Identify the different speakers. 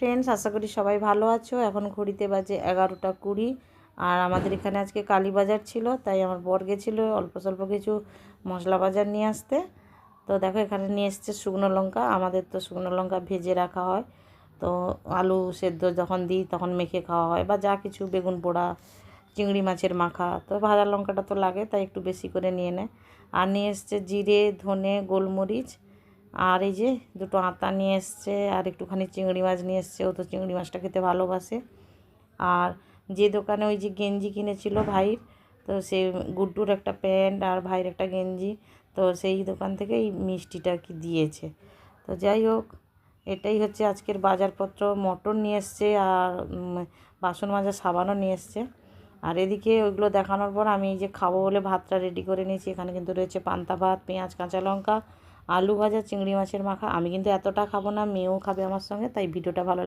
Speaker 1: Friends আশা করি সবাই ভালো আছো। এখন ঘড়িতে বাজে এগারোটা কুড়ি। আর আমাদের এখানে আজকে কালী বাজার ছিল, তাই আমার বর গেছিল অল্প স্বল্প কিছু মশলা বাজার নিয়ে আসতে। তো দেখো, এখানে নিয়ে এসছে শুকনো লঙ্কা। আমাদের তো শুকনো লঙ্কা ভেজে রাখা হয়। তো আলু সেদ্ধ যখন দিই, তখন মেখে খাওয়া হয়। বা যা কিছু, বেগুন পোড়া, চিংড়ি মাছের মাখা। তো ভাজা লঙ্কাটা তো লাগে, তাই একটু বেশি করে নিয়ে নেয় আর নিয়ে এসছে জিরে, ধনে, গোলমরিচ। আর এই যে দুটো আতা নিয়ে এসছে, আর একটুখানি চিংড়ি মাছ নিয়ে এসছে। ও তো চিংড়ি মাছটা খেতে ভালোবাসে। আর যে দোকানে ওই যে গেঞ্জি কিনেছিল ভাইয়ের, তো সে গুড্ডুর একটা প্যান্ট আর ভাইয়ের একটা গেঞ্জি, তো সেই দোকান থেকে এই মিষ্টিটা কি দিয়েছে। তো যাই হোক, এটাই হচ্ছে আজকের বাজারপত্র। মটন নিয়ে এসছে আর বাসন মাজার সাবানও নিয়ে এসছে। আর এদিকে ওইগুলো দেখানোর পর আমি যে খাব বলে ভাতটা রেডি করে নিয়েছি। এখানে কিন্তু রয়েছে পান্তা ভাত, পেঁয়াজ, কাঁচা লঙ্কা আলু ভাজা, চিংড়ি মাছের মাখা, আমি কিন্তু এতটা খাব না, মেয়েও খাবে আমার সঙ্গে, তাই ভিডিওটা ভালো